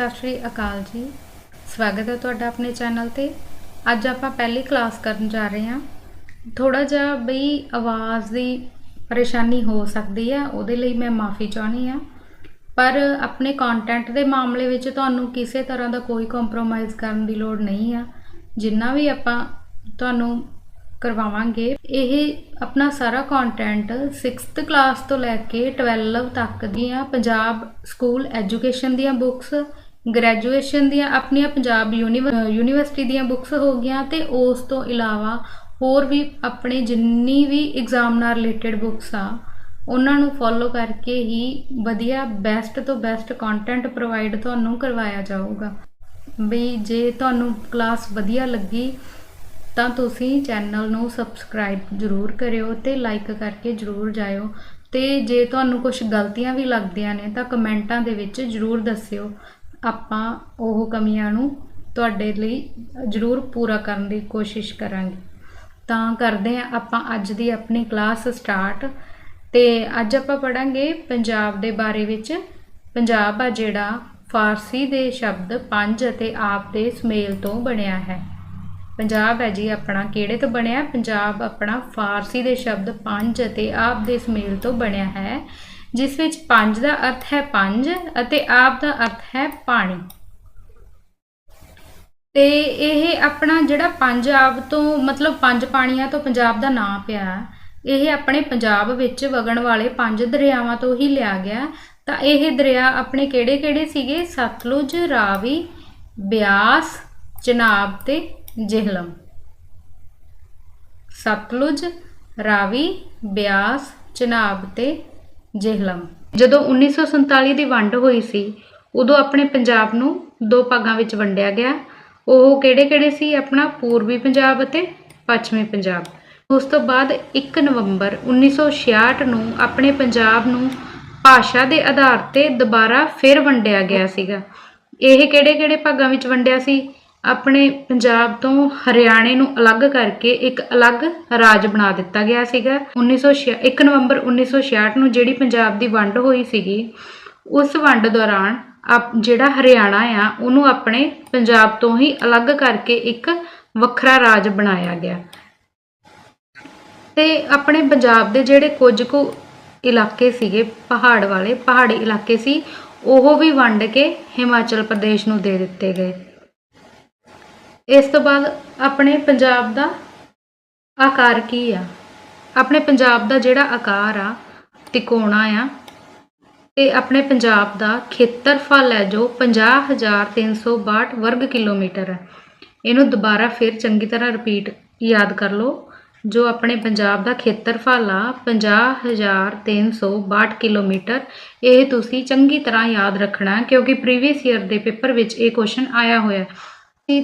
ਸਤਿ ਸ਼੍ਰੀ ਅਕਾਲ ਜੀ। ਸਵਾਗਤ ਹੈ ਤੁਹਾਡਾ ਆਪਣੇ ਚੈਨਲ ਤੇ। ਅੱਜ ਆਪਾਂ ਪਹਿਲੀ ਕਲਾਸ ਕਰਨ ਜਾ ਰਹੇ ਹਾਂ। ਥੋੜਾ ਜਿਹਾ ਬਈ ਆਵਾਜ਼ ਦੀ ਪਰੇਸ਼ਾਨੀ ਹੋ ਸਕਦੀ ਹੈ, ਉਹਦੇ ਲਈ ਮੈਂ ਮਾਫੀ ਚਾਹਣੀ ਆ ਪਰ ਆਪਣੇ ਕੰਟੈਂਟ ਦੇ ਮਾਮਲੇ ਵਿੱਚ ਤੁਹਾਨੂੰ ਕਿਸੇ ਤਰ੍ਹਾਂ ਦਾ ਕੋਈ ਕੰਪਰੋਮਾਈਜ਼ ਕਰਨ ਦੀ ਲੋੜ ਨਹੀਂ ਆ। ਜਿੰਨਾ ਵੀ ਆਪਾਂ ਤੁਹਾਨੂੰ ਕਰਵਾਵਾਂਗੇ, ਇਹ ਆਪਣਾ ਸਾਰਾ ਕੰਟੈਂਟ 6th ਕਲਾਸ ਤੋਂ ਲੈ ਕੇ 12 ਤੱਕ ਦੀਆਂ ਪੰਜਾਬ ਸਕੂਲ ਐਜੂਕੇਸ਼ਨ ਦੀਆਂ ਬੁੱਕਸ ਗ੍ਰੈਜੂਏਸ਼ਨ ਦੀਆਂ ਆਪਣੀਆਂ ਪੰਜਾਬ ਯੂਨੀਵ- ਯੂਨੀਵਰਸਿਟੀ ਦੀਆਂ ਬੁੱਕਸ ਹੋ ਗਈਆਂ ਤੇ ਉਸ ਤੋਂ ਇਲਾਵਾ ਹੋਰ ਵੀ ਆਪਣੇ ਜਿੰਨੀ ਵੀ ਐਗਜ਼ਾਮ ਨਾਲ ਰਿਲੇਟਡ ਬੁੱਕਸ ਆ, ਉਹਨਾਂ ਨੂੰ ਫੋਲੋ ਕਰਕੇ ਹੀ ਵਧੀਆ ਬੈਸਟ ਤੋਂ ਬੈਸਟ ਕੰਟੈਂਟ ਪ੍ਰੋਵਾਈਡ ਤੁਹਾਨੂੰ ਕਰਵਾਇਆ ਜਾਊਗਾ। ਵੀ ਜੇ ਤੁਹਾਨੂੰ ਕਲਾਸ ਵਧੀਆ ਲੱਗੀ, ਤਾਂ ਤੁਸੀਂ ਚੈਨਲ ਨੂੰ ਸਬਸਕ੍ਰਾਈਬ ਜ਼ਰੂਰ ਕਰਿਓ ਤੇ ਲਾਈਕ ਕਰਕੇ ਜ਼ਰੂਰ ਜਾਇਓ। ਤੇ ਜੇ ਤੁਹਾਨੂੰ ਕੁਝ ਗਲਤੀਆਂ ਵੀ ਲੱਗਦੀਆਂ ਨੇ, ਤਾਂ ਕਮੈਂਟਾਂ ਦੇ ਵਿੱਚ ਜ਼ਰੂਰ ਦੱਸਿਓ। ਆਪਾਂ ਉਹ ਕਮੀਆਂ ਨੂੰ ਤੁਹਾਡੇ ਲਈ ਜ਼ਰੂਰ ਪੂਰਾ ਕਰਨ ਦੀ ਕੋਸ਼ਿਸ਼ ਕਰਾਂਗੇ। ਤਾਂ ਕਰਦੇ ਆ ਆਪਾਂ ਅੱਜ ਦੀ ਆਪਣੀ ਕਲਾਸ ਸਟਾਰਟ। ਤੇ ਅੱਜ ਆਪਾਂ ਪੜਾਂਗੇ ਪੰਜਾਬ ਦੇ ਬਾਰੇ ਵਿੱਚ। ਪੰਜਾਬ ਆ ਜਿਹੜਾ ਫਾਰਸੀ ਦੇ ਸ਼ਬਦ ਪੰਜ ਅਤੇ ਆਪ ਦੇ ਸੁਮੇਲ ਤੋਂ ਬਣਿਆ ਹੈ। ਪੰਜਾਬ ਹੈ ਜੀ ਆਪਣਾ ਕਿਹੜੇ ਤੋਂ ਬਣਿਆ? ਪੰਜਾਬ ਆਪਣਾ ਫਾਰਸੀ ਦੇ ਸ਼ਬਦ ਪੰਜ ਅਤੇ ਆਪ ਦੇ ਸੁਮੇਲ ਤੋਂ ਬਣਿਆ ਹੈ। ਜਿਸ ਵਿੱਚ ਪੰਜ ਦਾ ਅਰਥ ਹੈ ਪੰਜ ਅਤੇ ਆਪ ਦਾ ਅਰਥ ਹੈ ਪਾਣੀ। ਤੇ ਇਹ ਆਪਣਾ ਜਿਹੜਾ ਪੰਜਾਬ ਤੋਂ, ਮਤਲਬ ਪੰਜ ਪਾਣੀਆਂ ਤੋਂ ਪੰਜਾਬ ਦਾ ਨਾਂ ਪਿਆ, ਇਹ ਆਪਣੇ ਪੰਜਾਬ ਵਿੱਚ ਵਗਣ ਵਾਲੇ ਪੰਜ ਦਰਿਆਵਾਂ ਤੋਂ ਹੀ ਲਿਆ ਗਿਆ। ਤਾਂ ਇਹ ਦਰਿਆ ਆਪਣੇ ਕਿਹੜੇ-ਕਿਹੜੇ ਸੀਗੇ? ਸਤਲੁਜ, ਰਾਵੀ, ਬਿਆਸ, ਚਨਾਬ ਤੇ ਜਿਹਲਮ। ਸਤਲੁਜ, ਰਾਵੀ, ਬਿਆਸ, ਚਨਾਬ ਤੇ ਜਿਹਲਮ। ਜਦੋਂ 1947 ਦੀ ਵੰਡ ਹੋਈ ਸੀ, ਉਦੋਂ ਆਪਣੇ ਪੰਜਾਬ ਨੂੰ ਦੋ ਭਾਗਾਂ ਵਿੱਚ ਵੰਡਿਆ ਗਿਆ। ਉਹ ਕਿਹੜੇ-ਕਿਹੜੇ ਸੀ? ਆਪਣਾ ਪੂਰਬੀ ਪੰਜਾਬ ਅਤੇ ਪੱਛਮੀ ਪੰਜਾਬ। ਉਸ ਤੋਂ ਬਾਅਦ 1 ਨਵੰਬਰ 1966 ਨੂੰ ਆਪਣੇ ਪੰਜਾਬ ਨੂੰ ਭਾਸ਼ਾ ਦੇ ਆਧਾਰ ਤੇ ਦੁਬਾਰਾ ਫਿਰ ਵੰਡਿਆ ਗਿਆ ਸੀਗਾ। ਇਹ ਕਿਹੜੇ-ਕਿਹੜੇ ਭਾਗਾਂ ਵਿੱਚ ਵੰਡਿਆ ਸੀ? ਆਪਣੇ ਪੰਜਾਬ ਤੋਂ ਹਰਿਆਣੇ ਨੂੰ ਅਲੱਗ ਕਰਕੇ ਇੱਕ ਅਲੱਗ ਰਾਜ ਬਣਾ ਦਿੱਤਾ ਗਿਆ ਸੀਗਾ। 1906 1 ਨਵੰਬਰ 1966 ਨੂੰ ਜਿਹੜੀ ਪੰਜਾਬ ਦੀ ਵੰਡ ਹੋਈ ਸੀਗੀ, ਉਸ ਵੰਡ ਦੌਰਾਨ ਆਪ, ਜਿਹੜਾ ਹਰਿਆਣਾ ਆ, ਉਹਨੂੰ ਆਪਣੇ ਪੰਜਾਬ ਤੋਂ ਹੀ ਅਲੱਗ ਕਰਕੇ ਇੱਕ ਵੱਖਰਾ ਰਾਜ ਬਣਾਇਆ ਗਿਆ। ਤੇ ਆਪਣੇ ਪੰਜਾਬ ਦੇ ਜਿਹੜੇ ਕੁਝ ਕੁ ਇਲਾਕੇ ਸੀਗੇ, ਪਹਾੜ ਵਾਲੇ, ਪਹਾੜੀ ਇਲਾਕੇ ਸੀ, ਉਹ ਵੀ ਵੰਡ ਕੇ ਹਿਮਾਚਲ ਪ੍ਰਦੇਸ਼ ਨੂੰ ਦੇ ਦਿੱਤੇ ਗਏ। ਇਸ ਤੋਂ ਬਾਅਦ ਆਪਣੇ ਪੰਜਾਬ ਦਾ ਆਕਾਰ ਕੀ ਆ? ਆਪਣੇ ਪੰਜਾਬ ਦਾ ਜਿਹੜਾ ਆਕਾਰ ਆ, ਤਿਕੋਣਾ ਆ ਤੇ ਆਪਣੇ ਪੰਜਾਬ ਦਾ ਖੇਤਰਫਲ ਹੈ ਜੋ 50362 ਵਰਗ ਕਿਲੋਮੀਟਰ ਹੈ। ਇਹਨੂੰ ਦੁਬਾਰਾ ਫਿਰ ਚੰਗੀ ਤਰ੍ਹਾਂ ਰਿਪੀਟ ਯਾਦ ਕਰ ਲਓ, ਜੋ ਆਪਣੇ ਪੰਜਾਬ ਦਾ ਖੇਤਰਫਲ ਆ 50362 ਕਿਲੋਮੀਟਰ, ਇਹ ਤੁਸੀਂ ਚੰਗੀ ਤਰ੍ਹਾਂ ਯਾਦ ਰੱਖਣਾ ਕਿਉਂਕਿ ਪ੍ਰੀਵੀਅਸ ਈਅਰ ਦੇ ਪੇਪਰ ਵਿੱਚ ਇਹ ਕੁਐਸਚਨ ਆਇਆ ਹੋਇਆ ਹੈ।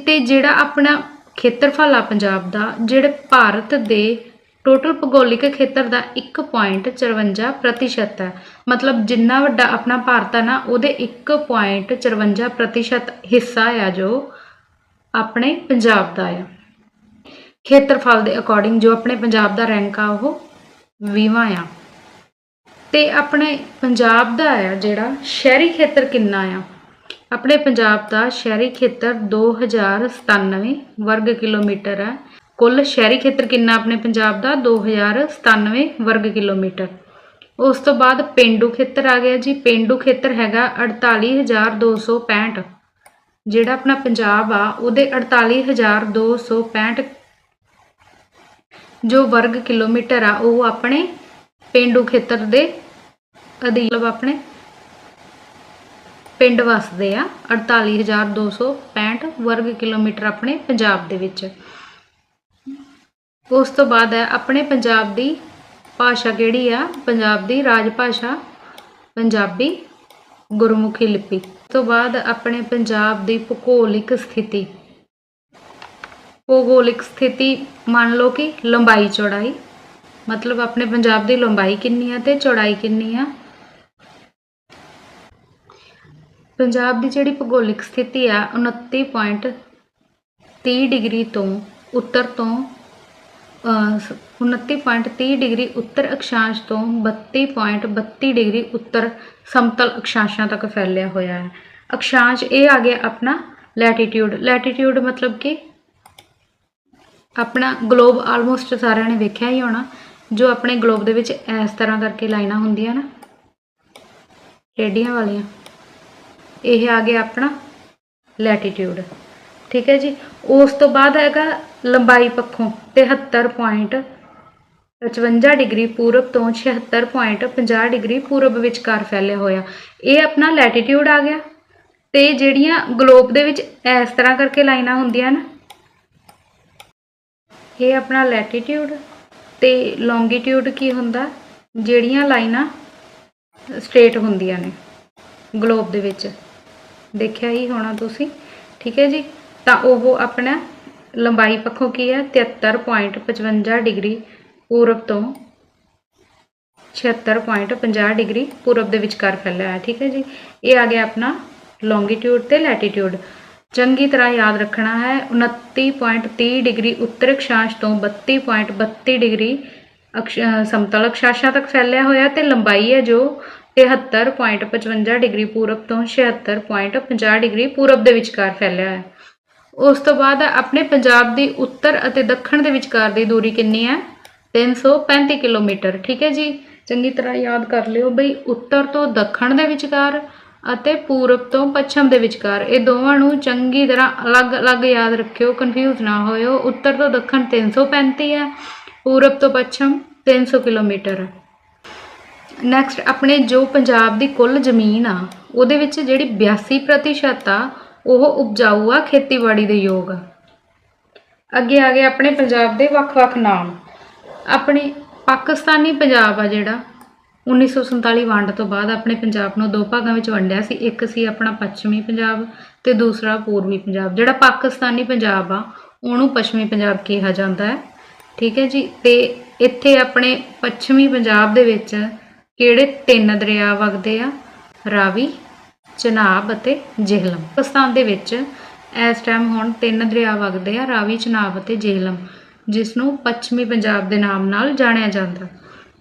ਤੇ ਜਿਹੜਾ ਆਪਣਾ ਖੇਤਰਫਲ ਆ ਪੰਜਾਬ ਦਾ, ਜਿਹੜੇ ਭਾਰਤ ਦੇ ਟੋਟਲ ਭੂਗੋਲਿਕ ਖੇਤਰ ਦਾ 1.54 ਪ੍ਰਤੀਸ਼ਤ ਹੈ। ਮਤਲਬ ਜਿੰਨਾ ਵੱਡਾ ਆਪਣਾ ਭਾਰਤ ਹੈ ਨਾ, ਉਹਦੇ 1.54 ਪ੍ਰਤੀਸ਼ਤ ਹਿੱਸਾ ਆ ਜੋ ਆਪਣੇ ਪੰਜਾਬ ਦਾ ਆ। ਖੇਤਰਫਲ ਦੇ ਅਕੋਰਡਿੰਗ ਜੋ ਆਪਣੇ ਪੰਜਾਬ ਦਾ ਰੈਂਕ ਆ, ਉਹ 20ਵਾਂ ਆ। ਤੇ ਆਪਣੇ ਪੰਜਾਬ ਦਾ ਆ ਜਿਹੜਾ ਸ਼ਹਿਰੀ ਖੇਤਰ ਕਿੰਨਾ ਆ? ਆਪਣੇ ਪੰਜਾਬ ਦਾ ਸ਼ਹਿਰੀ ਖੇਤਰ 2097 ਵਰਗ ਕਿਲੋਮੀਟਰ ਹੈ। ਕੁੱਲ ਸ਼ਹਿਰੀ ਖੇਤਰ ਕਿੰਨਾ ਆਪਣੇ ਪੰਜਾਬ ਦਾ? 2097 ਵਰਗ ਕਿਲੋਮੀਟਰ। ਉਸ ਤੋਂ ਬਾਅਦ ਪਿੰਡੂ ਖੇਤਰ ਆ ਗਿਆ ਜੀ। ਪਿੰਡੂ ਖੇਤਰ ਹੈਗਾ 48265 ਜਿਹੜਾ ਆਪਣਾ ਪੰਜਾਬ ਆ, ਉਹਦੇ 48265 ਜੋ ਵਰਗ ਕਿਲੋਮੀਟਰ ਆ, ਉਹ ਆਪਣੇ ਪਿੰਡੂ ਖੇਤਰ ਦੇ ਅਧੀਨ ਆਪਣੇ ਪਿੰਡ ਵਸਦੇ ਆ 48265 ਵਰਗ ਕਿਲੋਮੀਟਰ ਆਪਣੇ ਪੰਜਾਬ ਦੇ ਵਿੱਚ। ਉਸ ਤੋਂ ਬਾਅਦ ਹੈ, ਆਪਣੇ ਪੰਜਾਬ ਦੀ ਭਾਸ਼ਾ ਕਿਹੜੀ ਆ? ਪੰਜਾਬ ਦੀ ਰਾਜ ਭਾਸ਼ਾ ਪੰਜਾਬੀ ਗੁਰਮੁਖੀ ਲਿਪੀ। ਉਸ ਤੋਂ ਬਾਅਦ ਆਪਣੇ ਪੰਜਾਬ ਦੀ ਭੂਗੋਲਿਕ ਸਥਿਤੀ। ਭੂਗੋਲਿਕ ਸਥਿਤੀ ਮੰਨ ਲਓ ਕਿ ਲੰਬਾਈ ਚੌੜਾਈ, ਮਤਲਬ ਆਪਣੇ ਪੰਜਾਬ ਦੀ ਲੰਬਾਈ ਕਿੰਨੀ ਆ ਤੇ ਚੌੜਾਈ ਕਿੰਨੀ ਆ? ਪੰਜਾਬ ਦੀ ਜਿਹੜੀ ਭੂਗੋਲਿਕ ਸਥਿਤੀ ਆ 29.30 ਡਿਗਰੀ ਤੋਂ ਉੱਤਰ ਤੋਂ ਅਹ, ਸ- 29.30 ਡਿਗਰੀ ਉੱਤਰ ਅਕਸ਼ਾਂਸ਼ ਤੋਂ 32.32 ਡਿਗਰੀ ਉੱਤਰ ਸਮਤਲ ਅਕਸ਼ਾਂਸ਼ਾਂ ਤੱਕ ਫੈਲਿਆ ਹੋਇਆ ਹੈ। ਅਕਸ਼ਾਂਸ਼ ਇਹ ਆ ਗਿਆ ਆਪਣਾ ਲੈਟੀਟਿਊਡ ਲੈਟੀਟਿਊਡ ਮਤਲਬ ਕਿ ਆਪਣਾ ਗਲੋਬ ਆਲਮੋਸਟ ਸਾਰਿਆਂ ਨੇ ਵੇਖਿਆ ਹੀ ਹੋਣਾ ਜੋ ਆਪਣੇ ਗਲੋਬ ਦੇ ਵਿੱਚ ਇਸ ਤਰ੍ਹਾਂ ਕਰਕੇ ਲਾਈਨਾਂ ਹੁੰਦੀਆਂ ਨਾ ਟੇਡੀਆਂ ਵਾਲੀਆਂ। ਇਹ ਆ ਗਿਆ ਆਪਣਾ ਲੈਟੀਟਿਊਡ ਠੀਕ ਹੈ ਜੀ। ਉਸ ਤੋਂ ਬਾਅਦ ਹੈਗਾ ਲੰਬਾਈ ਪੱਖੋਂ 73.55 ਡਿਗਰੀ ਪੂਰਬ ਤੋਂ 76.50 ਡਿਗਰੀ ਪੂਰਬ ਵਿਚਕਾਰ ਫੈਲਿਆ ਹੋਇਆ। ਇਹ ਆਪਣਾ ਲੈਟੀਟਿਊਡ ਆ ਗਿਆ। ਤੇ ਜਿਹੜੀਆਂ ਗਲੋਬ ਦੇ ਵਿੱਚ ਇਸ ਤਰ੍ਹਾਂ ਕਰਕੇ ਲਾਈਨਾਂ ਹੁੰਦੀਆਂ ਨਾ, ਇਹ ਆਪਣਾ ਲੈਟੀਟਿਊਡ ਤੇ ਲੌਂਗੀਟਿਊਡ ਕੀ ਹੁੰਦਾ, ਜਿਹੜੀਆਂ ਲਾਈਨਾਂ ਸਟ੍ਰੇਟ ਹੁੰਦੀਆਂ ਨੇ ਗਲੋਬ ਦੇ ਵਿੱਚ। ਦੇਖਿਆ ਹੀ ਹੋਣਾ ਤੁਸੀਂ, ਠੀਕ ਹੈ ਜੀ? ਤਾਂ ਉਹ ਆਪਣਾ ਲੰਬਾਈ ਪੱਖੋਂ ਕੀ ਹੈ? 73.55 ਡਿਗਰੀ ਪੂਰਬ ਤੋਂ 76.50 ਡਿਗਰੀ ਪੂਰਬ ਦੇ ਵਿਚਕਾਰ ਫੈਲਿਆ ਹੈ, ਠੀਕ ਹੈ ਜੀ? ਇਹ ਆ ਗਿਆ ਆਪਣਾ ਲੌਂਗੀਟਿਊਡ ਤੇ ਲੈਟੀਟਿਊਡ ਚੰਗੀ ਤਰ੍ਹਾਂ ਯਾਦ ਰੱਖਣਾ ਹੈ 29.30 ਡਿਗਰੀ ਉੱਤਰ ਅਕਸ਼ਾਂਸ਼ ਤੋਂ 32.32 ਡਿਗਰੀ ਅਕਸ਼ ਸਮਤਲ ਅਕਸ਼ਾਂਸ਼ਾਂ ਤੱਕ ਫੈਲਿਆ ਹੋਇਆ ਤੇ ਲੰਬਾਈ ਹੈ ਜੋ 73.55 ਡਿਗਰੀ ਪੂਰਬ ਤੋਂ 76.50 ਡਿਗਰੀ ਪੂਰਬ ਦੇ ਵਿਚਕਾਰ ਫੈਲਿਆ ਹੈ। ਉਸ ਤੋਂ ਬਾਅਦ ਆਪਣੇ ਪੰਜਾਬ ਦੀ ਉੱਤਰ ਅਤੇ ਦੱਖਣ ਦੇ ਵਿਚਕਾਰ ਦੀ ਦੂਰੀ ਕਿੰਨੀ ਹੈ? 335 ਕਿਲੋਮੀਟਰ। ਠੀਕ ਹੈ ਜੀ? ਚੰਗੀ ਤਰ੍ਹਾਂ ਯਾਦ ਕਰ ਲਿਓ ਬਈ ਉੱਤਰ ਤੋਂ ਦੱਖਣ ਦੇ ਵਿਚਕਾਰ ਅਤੇ ਪੂਰਬ ਤੋਂ ਪੱਛਮ ਦੇ ਵਿਚਕਾਰ। ਇਹ ਦੋਵਾਂ ਨੂੰ ਚੰਗੀ ਤਰ੍ਹਾਂ ਅਲੱਗ-ਅਲੱਗ ਯਾਦ ਰੱਖਿਓ ਕਨਫਿਊਜ਼ ਨਾ ਹੋਇਓ। ਉੱਤਰ ਤੋਂ ਦੱਖਣ 335 ਹੈ, ਪੂਰਬ ਤੋਂ ਪੱਛਮ 300 ਕਿਲੋਮੀਟਰ। ਹੈ ਨੈਕਸਟ ਆਪਣੇ ਜੋ ਪੰਜਾਬ ਦੀ ਕੁੱਲ ਜ਼ਮੀਨ ਆ, ਉਹਦੇ ਵਿੱਚ ਜਿਹੜੀ 82% ਆ, ਉਹ ਉਪਜਾਊ ਆ ਖੇਤੀਬਾੜੀ ਦੇ ਯੋਗ। ਆ ਅੱਗੇ ਆ ਗਏ ਆਪਣੇ ਪੰਜਾਬ ਦੇ ਵੱਖ-ਵੱਖ ਨਾਮ। ਆਪਣੇ ਪਾਕਿਸਤਾਨੀ ਪੰਜਾਬ ਆ ਜਿਹੜਾ 1947 ਵੰਡ ਤੋਂ ਬਾਅਦ ਆਪਣੇ ਪੰਜਾਬ ਨੂੰ ਦੋ ਭਾਗਾਂ ਵਿੱਚ ਵੰਡਿਆ ਸੀ। ਇੱਕ ਸੀ ਆਪਣਾ ਪੱਛਮੀ ਪੰਜਾਬ ਤੇ ਦੂਸਰਾ ਪੂਰਬੀ ਪੰਜਾਬ। ਜਿਹੜਾ ਪਾਕਿਸਤਾਨੀ ਪੰਜਾਬ ਆ, ਉਹਨੂੰ ਪੱਛਮੀ ਪੰਜਾਬ ਕਿਹਾ ਜਾਂਦਾ ਹੈ। ਠੀਕ ਹੈ ਜੀ? ਤੇ ਇੱਥੇ ਆਪਣੇ ਪੱਛਮੀ ਪੰਜਾਬ ਦੇ ਵਿੱਚ ਕਿਹੜੇ ਤਿੰਨ ਦਰਿਆ ਵਗਦੇ ਆ? ਰਾਵੀ, ਚਨਾਬ ਅਤੇ ਜੇਹਲਮ। ਪਾਕਿਸਤਾਨ ਦੇ ਵਿੱਚ ਇਸ ਟਾਈਮ ਹੁਣ ਤਿੰਨ ਦਰਿਆ ਵਗਦੇ ਆ, ਰਾਵੀ, ਚਨਾਬ ਅਤੇ ਜੇਹਲਮ ਜਿਸ ਨੂੰ ਪੱਛਮੀ ਪੰਜਾਬ ਦੇ ਨਾਮ ਨਾਲ ਜਾਣਿਆ ਜਾਂਦਾ।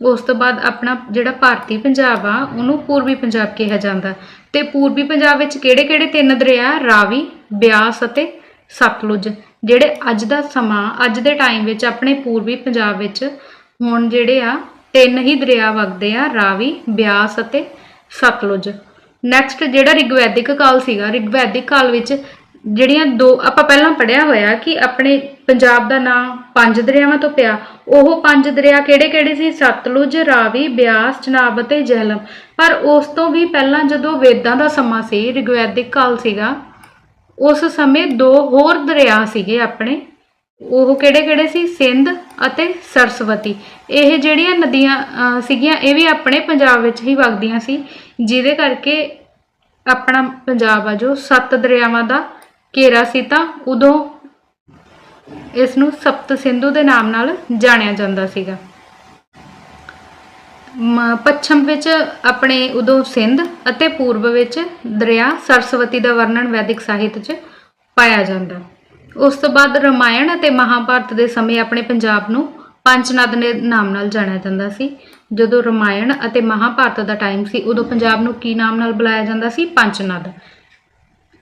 ਉਸ ਤੋਂ ਬਾਅਦ ਆਪਣਾ ਜਿਹੜਾ ਭਾਰਤੀ ਪੰਜਾਬ ਆ, ਉਹਨੂੰ ਪੂਰਬੀ ਪੰਜਾਬ ਕਿਹਾ ਜਾਂਦਾ। ਤੇ ਪੂਰਬੀ ਪੰਜਾਬ ਵਿੱਚ ਕਿਹੜੇ-ਕਿਹੜੇ ਤਿੰਨ ਦਰਿਆ? ਰਾਵੀ, ਬਿਆਸ ਅਤੇ ਸਤਲੁਜ, ਜਿਹੜੇ ਅੱਜ ਦਾ ਸਮਾਂ, ਅੱਜ ਦੇ ਟਾਈਮ ਵਿੱਚ ਆਪਣੇ ਪੂਰਬੀ ਪੰਜਾਬ ਵਿੱਚ ਹੁਣ ਜਿਹੜੇ ਆ ਤਿੰਨ ਹੀ ਦਰਿਆ ਵਗਦੇ ਆ, ਰਾਵੀ, ਬਿਆਸ ਅਤੇ ਸਤਲੁਜ। ਨੈਕਸਟ ਜਿਹੜਾ ਰਿਗਵੈਦਿਕ ਕਾਲ ਸੀਗਾ, ਰਿਗਵੈਦਿਕ ਕਾਲ ਵਿੱਚ ਜਿਹੜੀਆਂ ਦੋ, ਆਪਾਂ ਪਹਿਲਾਂ ਪੜਿਆ ਹੋਇਆ ਕਿ ਆਪਣੇ ਪੰਜਾਬ ਦਾ ਨਾਮ ਪੰਜ ਦਰਿਆਵਾਂ ਤੋਂ ਪਿਆ। ਉਹ ਪੰਜ ਦਰਿਆ ਕਿਹੜੇ-ਕਿਹੜੇ ਸੀ? ਸਤਲੁਜ, ਰਾਵੀ, ਬਿਆਸ ਚਨਾਬ ਅਤੇ ਜੇਹਲਮ। ਪਰ ਉਸ ਤੋਂ ਵੀ ਪਹਿਲਾਂ ਜਦੋਂ ਵੇਦਾਂ ਦਾ ਸਮਾਂ ਸੀ, ਰਿਗਵੈਦਿਕ ਕਾਲ ਸੀਗਾ, ਉਸ ਸਮੇਂ ਦੋ ਹੋਰ ਦਰਿਆ ਸੀਗੇ ਆਪਣੇ। ਉਹ ਕਿਹੜੇ-ਕਿਹੜੇ ਸੀ? ਸਿੰਧ ਅਤੇ ਸਰਸਵਤੀ। ਇਹ ਜਿਹੜੀਆਂ ਨਦੀਆਂ ਅਹ, ਸੀਗੀਆਂ ਇਹ ਵੀ ਆਪਣੇ ਪੰਜਾਬ ਵਿੱਚ ਹੀ ਵਗਦੀਆਂ ਸੀ ਜਿਹਦੇ ਕਰਕੇ ਆਪਣਾ ਪੰਜਾਬ ਆ ਜੋ। ਸੱਤ ਦਰਿਆਵਾਂ ਦਾ ਘੇਰਾ ਸੀ ਤਾਂ ਉਦੋਂ ਇਸ ਨੂੰ ਸਪਤ ਸਿੰਧੂ ਦੇ ਨਾਮ ਨਾਲ ਜਾਣਿਆ ਜਾਂਦਾ ਸੀਗਾ। ਮ- ਪੱਛਮ ਵਿੱਚ ਆਪਣੇ ਉਦੋਂ ਸਿੰਧ ਅਤੇ ਪੂਰਬ ਵਿੱਚ ਦਰਿਆ ਸਰਸਵਤੀ ਦਾ ਵਰਣਨ ਵੈਦਿਕ ਸਾਹਿਤ 'ਚ ਪਾਇਆ ਜਾਂਦਾ। ਉਸ ਤੋਂ ਬਾਅਦ ਰਮਾਇਣ ਅਤੇ ਮਹਾਭਾਰਤ ਦੇ ਸਮੇਂ ਆਪਣੇ ਪੰਜਾਬ ਨੂੰ ਪੰਚਨਦ ਦੇ ਨਾਮ ਨਾਲ ਜਾਣਿਆ ਜਾਂਦਾ ਸੀ। ਜਦੋਂ ਰਮਾਇਣ ਅਤੇ ਮਹਾਭਾਰਤ ਦਾ ਟਾਈਮ ਸੀ, ਉਦੋਂ ਪੰਜਾਬ ਨੂੰ ਕੀ ਨਾਮ ਨਾਲ ਬੁਲਾਇਆ ਜਾਂਦਾ ਸੀ? ਪੰਚਨਦ।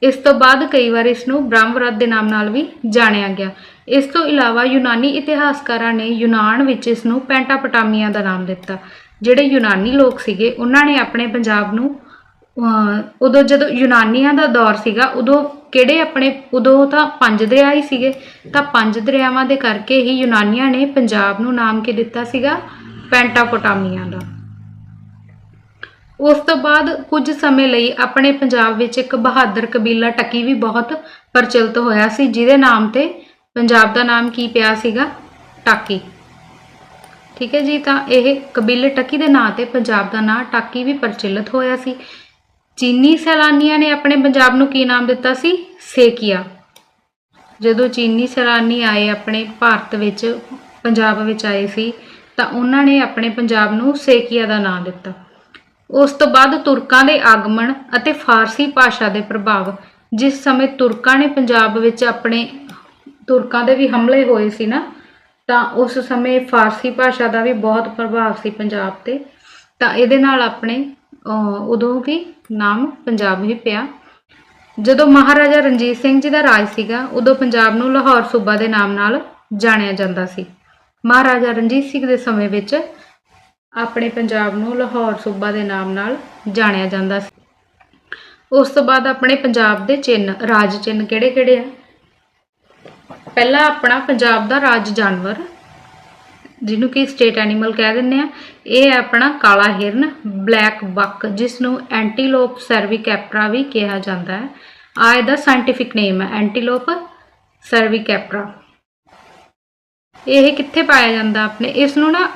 ਇਸ ਤੋਂ ਬਾਅਦ ਕਈ ਵਾਰ ਇਸ ਨੂੰ ਬ੍ਰਹਮਰਥ ਦੇ ਨਾਮ ਨਾਲ ਵੀ ਜਾਣਿਆ ਗਿਆ। ਇਸ ਤੋਂ ਇਲਾਵਾ ਯੂਨਾਨੀ ਇਤਿਹਾਸਕਾਰਾਂ ਨੇ ਯੂਨਾਨ ਵਿੱਚ ਇਸ ਨੂੰ ਪੈਂਟਾਪਟਾਮੀਆ ਦਾ ਨਾਮ ਦਿੱਤਾ। ਜਿਹੜੇ ਯੂਨਾਨੀ ਲੋਕ ਸੀਗੇ, ਉਹਨਾਂ ਨੇ ਆਪਣੇ ਪੰਜਾਬ ਨੂੰ ਉਦੋਂ ਜਦੋਂ ਯੂਨਾਨੀਆਂ ਦਾ ਦੌਰ ਸੀਗਾ, ਉਦੋਂ ਕਿਹੜੇ ਆਪਣੇ, ਉਦੋਂ ਤਾਂ ਪੰਜ ਦਰਿਆ ਹੀ ਸੀਗੇ। ਤਾਂ ਪੰਜ ਦਰਿਆਵਾਂ ਦੇ ਕਰਕੇ ਹੀ ਯੂਨਾਨੀਆਂ ਨੇ ਪੰਜਾਬ ਨੂੰ ਨਾਮ ਕੀ ਦਿੱਤਾ ਸੀਗਾ? ਪੈਂਟਾਪੋਟਾਮੀਆ ਦਾ। ਉਸ ਤੋਂ ਬਾਅਦ ਕੁਝ ਸਮੇਂ ਲਈ ਆਪਣੇ ਪੰਜਾਬ ਵਿੱਚ ਇੱਕ ਬਹਾਦਰ ਕਬੀਲਾ ਟੱਕੀ ਵੀ ਬਹੁਤ ਪ੍ਰਚਲਿਤ ਹੋਇਆ ਸੀ, ਜਿਹਦੇ ਨਾਮ ਤੇ ਪੰਜਾਬ ਦਾ ਨਾਮ ਕੀ ਪਿਆ ਸੀਗਾ? ਟਾਕੀ। ਠੀਕ ਹੈ ਜੀ, ਤਾਂ ਇਹ ਕਬੀਲੇ ਟੱਕੀ ਦੇ ਨਾਂ ਤੇ ਪੰਜਾਬ ਦਾ ਨਾਂ ਟਾਕੀ ਵੀ ਪ੍ਰਚਲਿਤ ਹੋਇਆ ਸੀ। ਚੀਨੀ ਸੈਲਾਨੀਆਂ ਨੇ ਆਪਣੇ ਪੰਜਾਬ ਨੂੰ ਕੀ ਨਾਮ ਦਿੱਤਾ ਸੀ? ਸੇਕੀਆ। ਜਦੋਂ ਚੀਨੀ ਸੈਲਾਨੀ ਆਏ ਆਪਣੇ ਭਾਰਤ ਵਿੱਚ, ਪੰਜਾਬ ਵਿੱਚ ਆਏ ਸੀ, ਤਾਂ ਉਹਨਾਂ ਨੇ ਆਪਣੇ ਪੰਜਾਬ ਨੂੰ ਸੇਕੀਆ ਦਾ ਨਾਮ ਦਿੱਤਾ। ਉਸ ਤੋਂ ਬਾਅਦ ਤੁਰਕਾਂ ਦੇ ਆਗਮਨ ਅਤੇ ਫਾਰਸੀ ਭਾਸ਼ਾ ਦੇ ਪ੍ਰਭਾਵ, ਜਿਸ ਸਮੇਂ ਤੁਰਕਾਂ ਨੇ ਪੰਜਾਬ ਵਿੱਚ ਆਪਣੇ ਤੁਰਕਾਂ ਦੇ ਵੀ ਹਮਲੇ ਹੋਏ ਸੀ ਨਾ, ਤਾਂ ਉਸ ਸਮੇਂ ਫਾਰਸੀ ਭਾਸ਼ਾ ਦਾ ਵੀ ਬਹੁਤ ਪ੍ਰਭਾਵ ਸੀ ਪੰਜਾਬ ਤੇ। ਤਾਂ ਇਹਦੇ ਨਾਲ ਆਪਣੇ ਉਦੋਂ ਵੀ ਨਾਮ ਪੰਜਾਬ ਹੀ ਪਿਆ। ਜਦੋਂ ਮਹਾਰਾਜਾ ਰਣਜੀਤ ਸਿੰਘ ਜੀ ਦਾ ਰਾਜ ਸੀਗਾ, ਉਦੋਂ ਪੰਜਾਬ ਨੂੰ ਲਾਹੌਰ ਸੂਬਾ ਦੇ ਨਾਮ ਨਾਲ ਜਾਣਿਆ ਜਾਂਦਾ ਸੀ। ਮਹਾਰਾਜਾ ਰਣਜੀਤ ਸਿੰਘ ਦੇ ਸਮੇਂ ਵਿੱਚ ਆਪਣੇ ਪੰਜਾਬ ਨੂੰ ਲਾਹੌਰ ਸੂਬਾ ਦੇ ਨਾਮ ਨਾਲ ਜਾਣਿਆ ਜਾਂਦਾ ਸੀ। ਉਸ ਤੋਂ ਬਾਅਦ ਆਪਣੇ ਪੰਜਾਬ ਦੇ ਚਿੰਨ੍ਹ, ਰਾਜ ਚਿੰਨ੍ਹ ਕਿਹੜੇ-ਕਿਹੜੇ ਆ? ਪਹਿਲਾ ਆਪਣਾ ਪੰਜਾਬ ਦਾ ਰਾਜ ਜਾਨਵਰ, ਜਿਹਨੂੰ ਕਿ ਸਟੇਟ ਐਨੀਮਲ ਕਹਿ ਦਿੰਦੇ ਆ। ਇਹ ਹੈ ਆਪਣਾ ਕਾਲਾ ਹਿਰਨ, ਬਲੈਕ ਬੱਕ ਜਿਸ ਨੂੰ ਐਂਟੀਲੋਪ ਸਰਵੀਕੈਪਰਾ ਵੀ ਕਿਹਾ ਜਾਂਦਾ ਹੈ। ਆ ਇਹਦਾ ਸਾਇੰਟੀਫਿਕ ਨੇਮ ਹੈ, ਐਂਟੀਲੋਪ ਸਰਵੀਕੈਪਰਾ। ਇਹ ਕਿੱਥੇ ਪਾਇਆ ਜਾਂਦਾ ਆਪਣੇ ਇਸ ਨੂੰ ਨਾ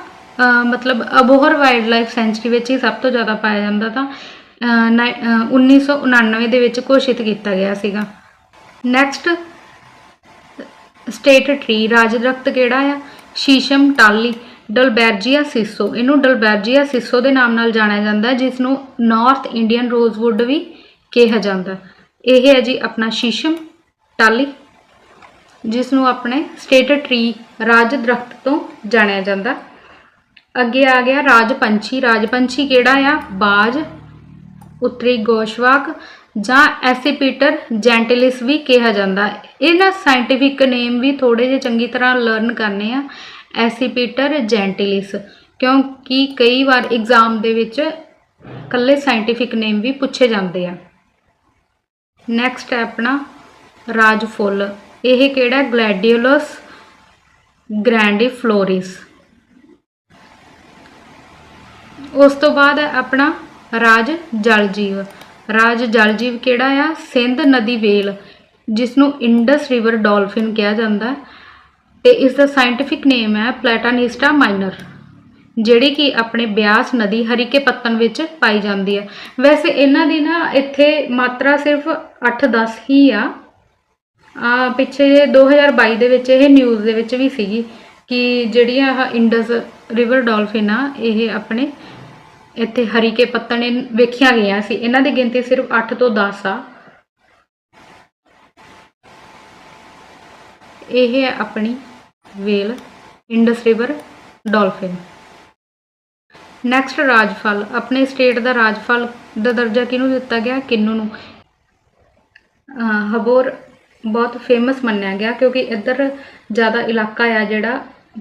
ਮਤਲਬ ਅਬੋਹਰ ਵਾਈਲਡ ਲਾਈਫ ਸੈਂਚੁਰੀ ਵਿੱਚ ਹੀ ਸਭ ਤੋਂ ਜ਼ਿਆਦਾ ਪਾਇਆ ਜਾਂਦਾ ਤਾਂ ਅਹ ਨਾਈ- ਅਹ 1999 ਦੇ ਵਿੱਚ ਘੋਸ਼ਿਤ ਕੀਤਾ ਗਿਆ ਸੀਗਾ। ਨੈਕਸਟ ਸਟੇਟ ਟ੍ਰੀ ਰਾਜ ਦਰਖਤ ਕਿਹੜਾ ਆ? ਸ਼ੀਸ਼ਮ ਟਾਲੀ। ਡਲਬੈਰਜੀਆ ਸਿਸੋ। ਇਹਨੂੰ ਡਲਬੈਰਜੀਆ ਸਿਸੋ ਦੇ ਨਾਮ ਨਾਲ ਜਾਣਿਆ ਜਾਂਦਾ ਹੈ ਜਿਸ ਨੂੰ ਨਾਰਥ ਇੰਡੀਅਨ ਰੋਜ਼ਵੁੱਡ ਵੀ ਕਿਹਾ ਜਾਂਦਾ ਇਹ ਹੈ ਜੀ ਆਪਣਾ ਸ਼ੀਸ਼ਮ ਟਾਲੀ ਜਿਸ ਨੂੰ ਆਪਣੇ ਸਟੇਟ ਟਰੀ ਰਾਜ ਦਰਖਤ ਤੋਂ ਜਾਣਿਆ ਜਾਂਦਾ ਅੱਗੇ ਆ ਗਿਆ ਰਾਜ ਪੰਛੀ ਰਾਜ ਪੰਛੀ ਕਿਹੜਾ ਆ? ਬਾਜ, ਉੱਤਰੀ ਗੋਸ਼ਵਾਕ ਜਾਂ ਐਸੀਪੀਟਰ ਜੈਂਟਿਲਿਸ ਵੀ ਕਿਹਾ ਜਾਂਦਾ ਹੈ। ਇਹਨਾਂ ਸਾਇੰਟਿਫਿਕ ਨੇਮ ਵੀ ਥੋੜੇ ਜਿਹਾ ਚੰਗੀ ਤਰ੍ਹਾਂ ਲਰਨ ਕਰਨੇ ਆ। ਐਸੀਪੀਟਰ ਜੈਂਟਿਲਿਸ, ਕਿਉਂਕਿ ਕਈ ਵਾਰ ਐਗਜ਼ਾਮ ਦੇ ਵਿੱਚ ਕੱਲੇ ਸਾਇੰਟੀਫਿਕ ਨੇਮ ਵੀ ਪੁੱਛੇ ਜਾਂਦੇ ਆ। ਨੈਕਸਟ ਹੈ ਆਪਣਾ ਰਾਜ ਫੁੱਲ ਇਹ ਕਿਹੜਾ ਗਲੈਡੀਓਲਸ ਗ੍ਰੈਂਡੀਫਲੋਰਿਸ? ਉਸ ਤੋਂ ਬਾਅਦ ਹੈ ਆਪਣਾ ਰਾਜ ਜਲ ਜੀਵ ਰਾਜ ਜਲ ਜੀਵ ਕਿਹੜਾ ਆ? ਸਿੰਧ ਨਦੀ ਵੇਲ ਜਿਸ ਨੂੰ ਇੰਡਸ ਰਿਵਰ ਡਾਲਫਿਨ ਕਿਹਾ ਜਾਂਦਾ। ਤੇ ਇਸ ਦਾ ਸਾਇੰਟਿਫਿਕ ਨੇਮ ਹੈ ਪਲੈਟਾਨਿਸਟਾ ਮਾਈਨਰ ਜਿਹੜੀ ਕਿ ਆਪਣੇ ਬਿਆਸ ਨਦੀ ਹਰੀਕੇ ਪੱਤਨ ਵਿੱਚ ਪਾਈ ਜਾਂਦੀ ਹੈ। ਵੈਸੇ ਇਹਨਾਂ ਦੀ ਨਾ ਇੱਥੇ ਮਾਤਰਾ ਸਿਰਫ 8-10 ਹੀ ਆ। ਆ ਪਿੱਛੇ ਜਿਹੇ 2022 ਦੇ ਵਿੱਚ ਇਹ ਨਿਊਜ਼ ਦੇ ਵਿੱਚ ਵੀ ਸੀਗੀ ਕਿ ਜਿਹੜੀਆਂ ਆਹ ਇੰਡਸ ਰਿਵਰ ਡਾਲਫਿਨ ਆ, ਇਹ ਆਪਣੇ ਇੱਥੇ ਹਰੀਕੇ ਪੱਤਣ ਵੇਖੀਆਂ ਗਈਆਂ ਸੀ। ਇਹਨਾਂ ਦੀ ਗਿਣਤੀ ਸਿਰਫ 8 ਤੋਂ 10 ਆ। ਇਹ ਹੈ ਆਪਣੀ ਵੇਲ ਇੰਡਸ ਰਿਵਰ ਡਾਲਫਿਨ ਨੈਕਸਟ ਰਾਜਫਲ। ਆਪਣੇ ਸਟੇਟ ਦਾ ਰਾਜਫਲ ਦਾ ਦਰਜਾ ਕਿਹਨੂੰ ਦਿੱਤਾ ਗਿਆ? ਕਿੰਨੂ ਨੂੰ? ਹਬੋਰ ਬਹੁਤ ਫੇਮਸ ਮੰਨਿਆ ਗਿਆ ਕਿਉਂਕਿ ਇੱਧਰ ਜ਼ਿਆਦਾ ਇਲਾਕਾ ਆ ਜਿਹੜਾ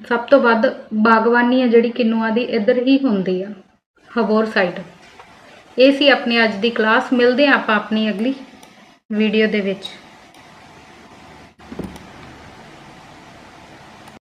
ਸਭ ਤੋਂ ਵੱਧ ਬਾਗਬਾਨੀ ਆ ਜਿਹੜੀ ਕਿੰਨੂਆਂ ਦੀ ਇੱਧਰ ਹੀ ਹੁੰਦੀ ਆ, ਹਬੋਰ ਸਾਈਡ ਇਹ ਸੀ ਆਪਣੀ ਅੱਜ ਦੀ ਕਲਾਸ ਮਿਲਦੇ ਆ ਆਪਾਂ ਆਪਣੀ ਅਗਲੀ ਵੀਡੀਓ ਦੇ ਵਿੱਚ।